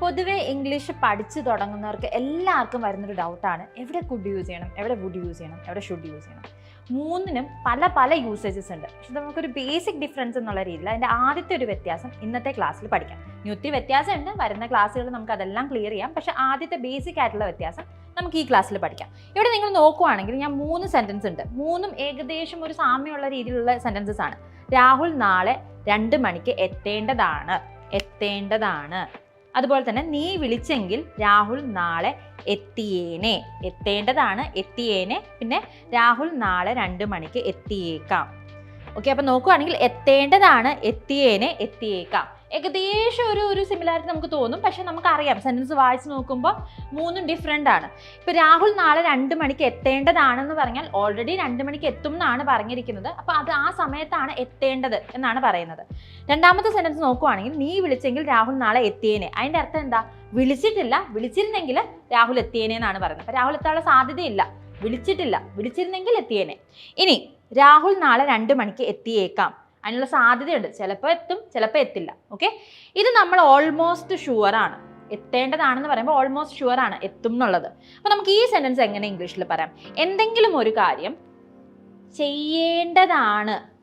പൊതുവെ ഇംഗ്ലീഷ് പഠിച്ചു തുടങ്ങുന്നവർക്ക് എല്ലാവർക്കും വരുന്നൊരു ഡൗട്ടാണ് എവിടെ കുഡ് യൂസ് ചെയ്യണം? എവിടെ വുഡ് യൂസ് ചെയ്യണം? എവിടെ ഷുഡ് യൂസ് ചെയ്യണം? മൂന്നിനും പല പല യൂസേജസ് ഉണ്ട്. പക്ഷെ നമുക്കൊരു ബേസിക് ഡിഫറൻസ് എന്നുള്ള രീതിയിൽ അതിന്റെ ആദ്യത്തെ ഒരു വ്യത്യാസം ഇന്നത്തെ ക്ലാസ്സിൽ പഠിക്കാം. ഇനി ഒത്തിരി വ്യത്യാസമുണ്ട്. വരുന്ന ക്ലാസ്സുകൾ നമുക്ക് അതെല്ലാം ക്ലിയർ ചെയ്യാം. പക്ഷെ ആദ്യത്തെ ബേസിക് ആയിട്ടുള്ള വ്യത്യാസം നമുക്ക് ഈ ക്ലാസ്സിൽ പഠിക്കാം. ഇവിടെ നിങ്ങൾ നോക്കുവാണെങ്കിൽ ഞാൻ മൂന്ന് സെന്റൻസ് ഉണ്ട്. മൂന്നും ഏകദേശം ഒരു സാമ്യമുള്ള രീതിയിലുള്ള സെന്റൻസസ് ആണ്. രാഹുൽ നാളെ രണ്ട് മണിക്ക് എത്തേണ്ടതാണ്. എത്തേണ്ടതാണ്. അതുപോലെ തന്നെ നീ വിളിച്ചെങ്കിൽ രാഹുൽ നാളെ എത്തിയേനെ. എത്തേണ്ടതാണ് എത്തിയേനെ. പിന്നെ രാഹുൽ നാളെ രണ്ട് മണിക്ക് എത്തിയേക്കാം. ഓക്കെ അപ്പോൾ നോക്കുവാണെങ്കിൽ എത്തേണ്ടതാണ് എത്തിയേനെ എത്തിയേക്കാം. ഏകദേശം ഒരു ഒരു സിമിലാരിറ്റി നമുക്ക് തോന്നും. പക്ഷെ നമുക്കറിയാം സെന്റൻസ് വായിച്ച് നോക്കുമ്പോൾ മൂന്നും ഡിഫറെന്റ് ആണ്. ഇപ്പോൾ രാഹുൽ നാളെ രണ്ട് മണിക്ക് എത്തേണ്ടതാണെന്ന് പറഞ്ഞാൽ ഓൾറെഡി രണ്ട് മണിക്ക് എത്തും എന്നാണ് പറഞ്ഞിരിക്കുന്നത്. അപ്പോൾ അത് ആ സമയത്താണ് എത്തേണ്ടത് എന്നാണ് പറയുന്നത്. രണ്ടാമത്തെ സെന്റൻസ് നോക്കുവാണെങ്കിൽ നീ വിളിച്ചെങ്കിൽ രാഹുൽ നാളെ എത്തിയേനെ. അതിന്റെ അർത്ഥം എന്താ? വിളിച്ചിട്ടില്ല വിളിച്ചിരുന്നെങ്കിൽ രാഹുൽ എത്തിയേനെ എന്നാണ് പറയുന്നത്. അപ്പോൾ രാഹുൽ എത്താനുള്ള സാധ്യതയില്ല. വിളിച്ചിട്ടില്ല വിളിച്ചിരുന്നെങ്കിൽ എത്തിയേനെ. ഇനി രാഹുൽ നാളെ രണ്ട് മണിക്ക് എത്തിയേക്കാം. അതിനുള്ള സാധ്യതയുണ്ട്. ചിലപ്പോൾ എത്തും ചിലപ്പോൾ എത്തില്ല. ഓക്കെ ഇത് നമ്മൾ ഓൾമോസ്റ്റ് ഷുവർ ആണ്. എത്തേണ്ടതാണെന്ന് പറയുമ്പോൾ ഓൾമോസ്റ്റ് ഷുവർ ആണ് എത്തും എന്നുള്ളത്. അപ്പോൾ നമുക്ക് ഈ സെന്റൻസ് എങ്ങനെ ഇംഗ്ലീഷിൽ പറയാം? എന്തെങ്കിലും ഒരു കാര്യം ചെയ്യേണ്ടതാണ്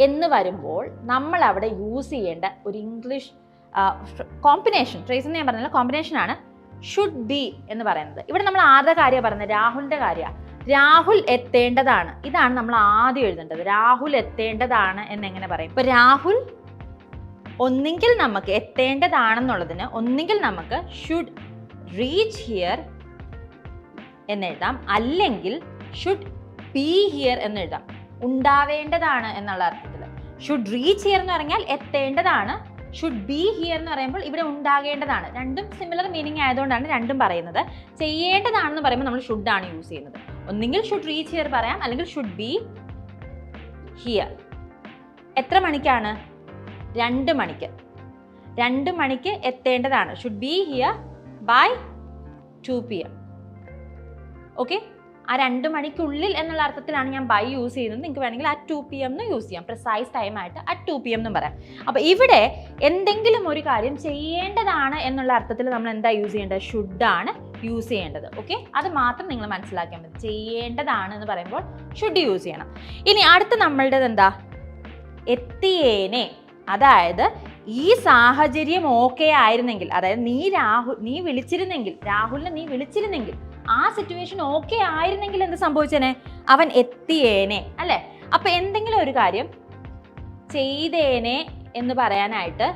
എന്ന് വരുമ്പോൾ നമ്മൾ അവിടെ യൂസ് ചെയ്യേണ്ട ഒരു ഇംഗ്ലീഷ് കോമ്പിനേഷൻ ട്രേസ് എന്ന് ഞാൻ കോമ്പിനേഷൻ ആണ് ഷുഡ് ബി എന്ന് പറയുന്നത്. ഇവിടെ നമ്മൾ ആരുടെ കാര്യമാണ് പറയുന്നത് രാഹുലിന്റെ കാര്യമാണ്. രാഹുൽ എത്തേണ്ടതാണ്. ഇതാണ് നമ്മൾ ആദ്യം എഴുതേണ്ടത്. രാഹുൽ എത്തേണ്ടതാണ് എന്ന് എങ്ങനെ പറയും? ഇപ്പൊ രാഹുൽ ഒന്നെങ്കിൽ നമുക്ക് എത്തേണ്ടതാണെന്നുള്ളതിന് ഒന്നെങ്കിൽ നമുക്ക് ഷുഡ് റീച്ച് ഹിയർ എന്നെഴുതാം അല്ലെങ്കിൽ ഷുഡ് ബി ഹിയർ എന്ന് എന്നെഴുതാം ഉണ്ടാവേണ്ടതാണ് എന്നുള്ള അർത്ഥത്തിൽ ഷുഡ് റീച്ച് ഹിയർ എന്ന് പറഞ്ഞാൽ എത്തേണ്ടതാണ്. ഷുഡ് ബി ഹിയർ എന്ന് പറയുമ്പോൾ ഇവിടെ ഉണ്ടാകേണ്ടതാണ്. രണ്ടും സിമിലർ മീനിങ് ആയതുകൊണ്ടാണ് രണ്ടും പറയുന്നത്. ചെയ്യേണ്ടതാണെന്ന് പറയുമ്പോൾ നമ്മൾ ഷുഡ് ആണ് യൂസ് ചെയ്യുന്നത്. ഒന്നുകിൽ ഷുഡ് റീച്ച് ഹിയർ പറയാം അല്ലെങ്കിൽ ഷുഡ് ബി ഹിയർ എത്ര മണിക്കാണ്? രണ്ട് മണിക്ക്. രണ്ട് മണിക്ക് എത്തേണ്ടതാണ്. Should be here by two P M okay ആ രണ്ട് മണിക്കുള്ളിൽ എന്നുള്ള അർത്ഥത്തിലാണ് ഞാൻ ബൈ യൂസ് ചെയ്യുന്നത്. നിങ്ങൾക്ക് വേണമെങ്കിൽ അറ്റ് ടു പി എം എന്ന് യൂസ് ചെയ്യാം. പ്രിസൈസ് ടൈം ആയിട്ട് അറ്റ് ടു പി എം എന്നും പറയാം. അപ്പോൾ ഇവിടെ എന്തെങ്കിലും ഒരു കാര്യം ചെയ്യേണ്ടതാണ് എന്നുള്ള അർത്ഥത്തിൽ നമ്മൾ എന്താ യൂസ് ചെയ്യേണ്ടത്? ഷുഡ് ആണ് യൂസ് ചെയ്യേണ്ടത്. ഓക്കെ അത് മാത്രം നിങ്ങൾ മനസ്സിലാക്കിയാൽ മതി. ചെയ്യേണ്ടതാണ് എന്ന് പറയുമ്പോൾ ഷുഡ് യൂസ് ചെയ്യണം. ഇനി അടുത്ത നമ്മളുടേത് എന്താ? എത്തിയേനെ. അതായത് ഈ സാഹചര്യം ഓക്കെ ആയിരുന്നെങ്കിൽ അതായത് നീ രാഹുൽ നീ വിളിച്ചിരുന്നെങ്കിൽ രാഹുലിനെ നീ വിളിച്ചിരുന്നെങ്കിൽ ആ സിറ്റുവേഷൻ ഓക്കെ ആയിരുന്നെങ്കിൽ എന്ത് സംഭവിച്ചേനെ? അവൻ എത്തിയേനെ. അല്ലെ? അപ്പൊ എന്തെങ്കിലും ഒരു കാര്യം ചെയ്തേനെ എന്ന് പറയാനായിട്ട്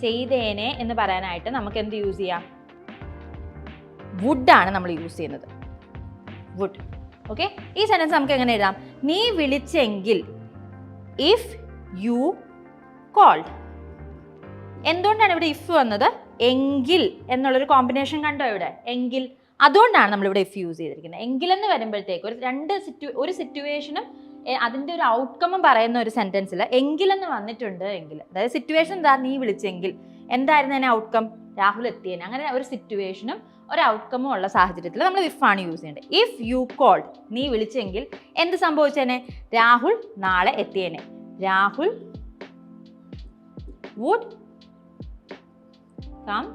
ചെയ്തേനെ എന്ന് പറയാനായിട്ട് നമുക്ക് എന്ത് യൂസ് ചെയ്യാം? വുഡാണ് നമ്മൾ യൂസ് ചെയ്യുന്നത്. വുഡ് ഓക്കെ ഈ സെന്റൻസ് നമുക്ക് എങ്ങനെ എഴുതാം? നീ വിളിച്ചെങ്കിൽ ഇഫ് യു കോൾഡ് എന്തുകൊണ്ടാണ് ഇവിടെ ഇഫ് വന്നത്? എങ്കിൽ എന്നുള്ളൊരു കോമ്പിനേഷൻ കണ്ടോ ഇവിടെ? എങ്കിൽ. അതുകൊണ്ടാണ് നമ്മളിവിടെ ഇഫ് യൂസ് ചെയ്തിരിക്കുന്നത്. എങ്കിൽ എന്ന് വരുമ്പോഴത്തേക്ക് ഒരു രണ്ട് സിറ്റു ഒരു സിറ്റുവേഷനും അതിന്റെ ഒരു ഔട്ട്കമ്മും പറയുന്ന ഒരു സെന്റൻസിൽ എങ്കിലെന്ന് വന്നിട്ടുണ്ട് എങ്കിൽ. അതായത് സിറ്റുവേഷൻ എന്താ? നീ വിളിച്ചെങ്കിൽ. എന്തായിരുന്നു അതിന് ഔട്ട്കം രാഹുൽ എത്തിയേനെ അങ്ങനെ ഒരു സിറ്റുവേഷനും ഒരു ഔട്ട്കമും ഉള്ള സാഹചര്യത്തിൽ നമ്മൾ ഇഫ് ആണ് യൂസ് ചെയ്യേണ്ടത്. ഇഫ് യു കോൾഡ് നീ വിളിച്ചെങ്കിൽ എന്ത് സംഭവിച്ചേനെ? രാഹുൽ നാളെ എത്തിയേനെ. രാഹുൽ വുഡ് കം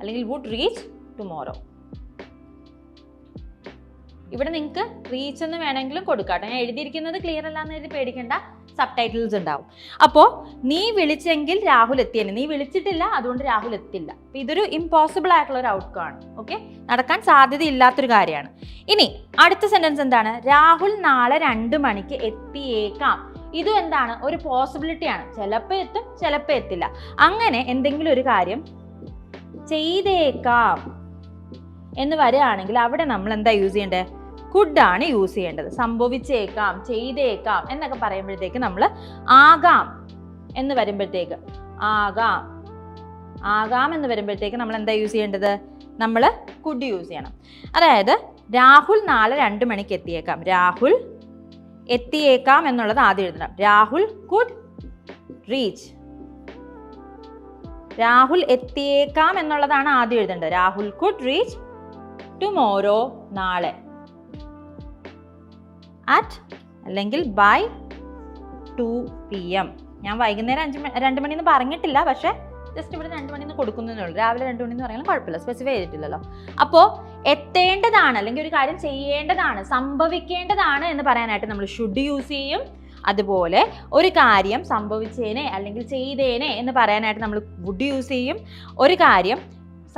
അല്ലെങ്കിൽ വുഡ് റീച്ച് ടുമോറോ ഇവിടെ നിങ്ങൾക്ക് റീച്ച് എന്ന് വേണമെങ്കിലും കൊടുക്കാം. കേട്ടോ ഞാൻ എഴുതിയിരിക്കുന്നത് ക്ലിയർ അല്ലാന്ന് എഴുതി പേടിക്കേണ്ട. സബ് ടൈറ്റിൽസ് ഉണ്ടാവും. അപ്പോൾ നീ വിളിച്ചെങ്കിൽ രാഹുൽ എത്തിയേനെ നീ വിളിച്ചിട്ടില്ല അതുകൊണ്ട് രാഹുൽ എത്തില്ല. ഇതൊരു ഇമ്പോസിബിൾ ആയിട്ടുള്ള ഒരു ഔട്ട്കം ആണ്. ഓക്കെ നടക്കാൻ സാധ്യതയില്ലാത്തൊരു കാര്യമാണ്. ഇനി അടുത്ത സെന്റൻസ് എന്താണ്? രാഹുൽ നാളെ രണ്ട് മണിക്ക് എത്തിയേക്കാം. ഇതും എന്താണ്? ഒരു പോസിബിലിറ്റിയാണ് ചിലപ്പോൾ എത്തും ചിലപ്പോൾ എത്തില്ല. അങ്ങനെ എന്തെങ്കിലും ഒരു കാര്യം ചെയ്തേക്കാം എന്ന് വരികയാണെങ്കിൽ അവിടെ നമ്മൾ എന്താ യൂസ് ചെയ്യേണ്ടത്? കുഡ് ആണ് യൂസ് ചെയ്യേണ്ടത്. സംഭവിച്ചേക്കാം ചെയ്തേക്കാം എന്നൊക്കെ പറയുമ്പോഴത്തേക്ക് നമ്മൾ ആകാം എന്ന് വരുമ്പോഴത്തേക്ക്. ആകാം. ആകാം എന്ന് വരുമ്പോഴത്തേക്ക് നമ്മൾ എന്താ യൂസ് ചെയ്യേണ്ടത്? നമ്മൾ കുഡ് യൂസ് ചെയ്യണം. അതായത് രാഹുൽ നാളെ രണ്ട് മണിക്ക് എത്തിയേക്കാം. രാഹുൽ എത്തിയേക്കാം എന്നുള്ളത് ആദ്യം എഴുതണം. രാഹുൽ കുഡ് റീച്ച് രാഹുൽ എത്തിയേക്കാം എന്നുള്ളതാണ് ആദ്യം എഴുതേണ്ടത്. രാഹുൽ കുഡ് റീച്ച് ടുമോറോ നാളെ. അറ്റ് അല്ലെങ്കിൽ ബൈ ടു പി എം ഞാൻ വൈകുന്നേരം അഞ്ച് മണി രണ്ട് മണിന്ന് പറഞ്ഞിട്ടില്ല പക്ഷേ ജസ്റ്റ് ഇവിടെ രണ്ട് മണിന്ന് കൊടുക്കുന്നേ ഉള്ളൂ. രാവിലെ രണ്ട് മണിന്ന് പറയാനും കുഴപ്പമില്ല സ്പെസിഫൈ ചെയ്തിട്ടില്ലല്ലോ. അപ്പോൾ എത്തേണ്ടതാണ് അല്ലെങ്കിൽ ഒരു കാര്യം ചെയ്യേണ്ടതാണ് സംഭവിക്കേണ്ടതാണ് എന്ന് പറയാനായിട്ട് നമ്മൾ ഷുഡ് യൂസ് ചെയ്യും. അതുപോലെ ഒരു കാര്യം സംഭവിച്ചേനെ അല്ലെങ്കിൽ ചെയ്തേനെ എന്ന് പറയാനായിട്ട് നമ്മൾ വുഡ് യൂസ് ചെയ്യും. ഒരു കാര്യം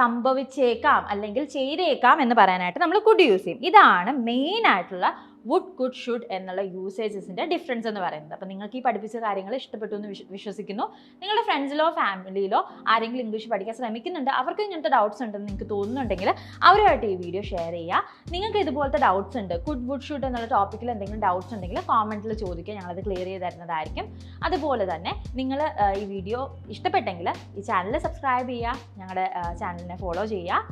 സംഭവിച്ചേക്കാം അല്ലെങ്കിൽ ചെയ്തേക്കാം എന്ന് പറയാനായിട്ട് നമ്മൾ കുഡ് യൂസ് ചെയ്യും. ഇതാണ് മെയിൻ ആയിട്ടുള്ള വുഡ് കുഡ് ഷുഡ് എന്നുള്ള യൂസേജസിന്റെ ഡിഫറൻസ് എന്ന് പറയുന്നത്. അപ്പോൾ നിങ്ങൾക്ക് ഈ പഠിപ്പിച്ച കാര്യങ്ങൾ ഇഷ്ടപ്പെട്ടു എന്ന് വിശ്വ- വിശ്വസിക്കുന്നു. നിങ്ങളുടെ ഫ്രണ്ട്സിലോ ഫാമിലിയിലോ ആരെങ്കിലും ഇംഗ്ലീഷ് പഠിക്കാൻ ശ്രമിക്കുന്നുണ്ട് അവർക്ക് ഇങ്ങനത്തെ ഡൗട്ട്സ് ഉണ്ടെന്ന് നിങ്ങൾക്ക് തോന്നുന്നുണ്ടെങ്കിൽ അവരുമായിട്ട് ഈ വീഡിയോ ഷെയർ ചെയ്യുക. നിങ്ങൾക്ക് ഇതുപോലത്തെ ഡൗട്ട്സ് ഉണ്ട് കുഡ് വുഡ് ഷുഡ് എന്നുള്ള ടോപ്പിക്കിൽ എന്തെങ്കിലും ഡൗട്ട്സ് ഉണ്ടെങ്കിൽ കോമെന്റിൽ ചോദിക്കുക ഞങ്ങളത് ക്ലിയർ ചെയ്ത് തരുന്നതായിരിക്കും. അതുപോലെ തന്നെ നിങ്ങൾ ഈ വീഡിയോ ഇഷ്ടപ്പെട്ടെങ്കിൽ ഈ ചാനൽ സബ്സ്ക്രൈബ് ചെയ്യുക ഞങ്ങളുടെ ചാനലിനെ ഫോളോ ചെയ്യുക.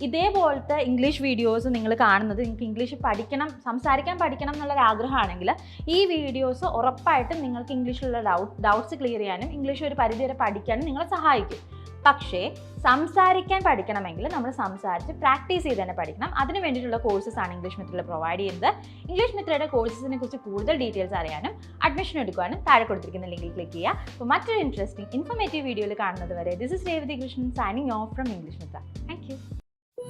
ഇതേപോലത്തെ ഇംഗ്ലീഷ് വീഡിയോസ് നിങ്ങൾ കാണുന്നത് നിങ്ങൾക്ക് ഇംഗ്ലീഷ് പഠിക്കണം സംസാരിക്കാൻ പഠിക്കണം എന്നുള്ളൊരു ആഗ്രഹമാണെങ്കിൽ ഈ വീഡിയോസ് ഉറപ്പായിട്ടും നിങ്ങൾക്ക് ഇംഗ്ലീഷിലുള്ള ഡൗട്ട് ഡൗട്ട്സ് ക്ലിയർ ചെയ്യാനും ഇംഗ്ലീഷ് ഒരു പരിധിവരെ പഠിക്കാനും നിങ്ങളെ സഹായിക്കും. പക്ഷേ സംസാരിക്കാൻ പഠിക്കണമെങ്കിൽ നമ്മൾ സംസാരിച്ച് പ്രാക്ടീസ് ചെയ്ത് തന്നെ പഠിക്കണം. അതിന് വേണ്ടിയിട്ടുള്ള കോഴ്സസ് ആണ് ഇംഗ്ലീഷ് മിത്രയിൽ പ്രൊവൈഡ് ചെയ്യുന്നത്. ഇംഗ്ലീഷ് മിത്രയുടെ കോഴ്സസിനെ കുറിച്ച് കൂടുതൽ ഡീറ്റെയിൽസ് അറിയാനും അഡ്മിഷൻ എടുക്കാനും താഴെ കൊടുത്തിരിക്കുന്ന ലിങ്കിൽ ക്ലിക്ക് ചെയ്യുക. അപ്പോൾ മറ്റൊരു ഇൻട്രസ്റ്റിംഗ് ഇൻഫോർമേറ്റീവ് വീഡിയോയിൽ കാണുന്നത് വരെ this is Revathi Krishnan signing off from English Mitra thank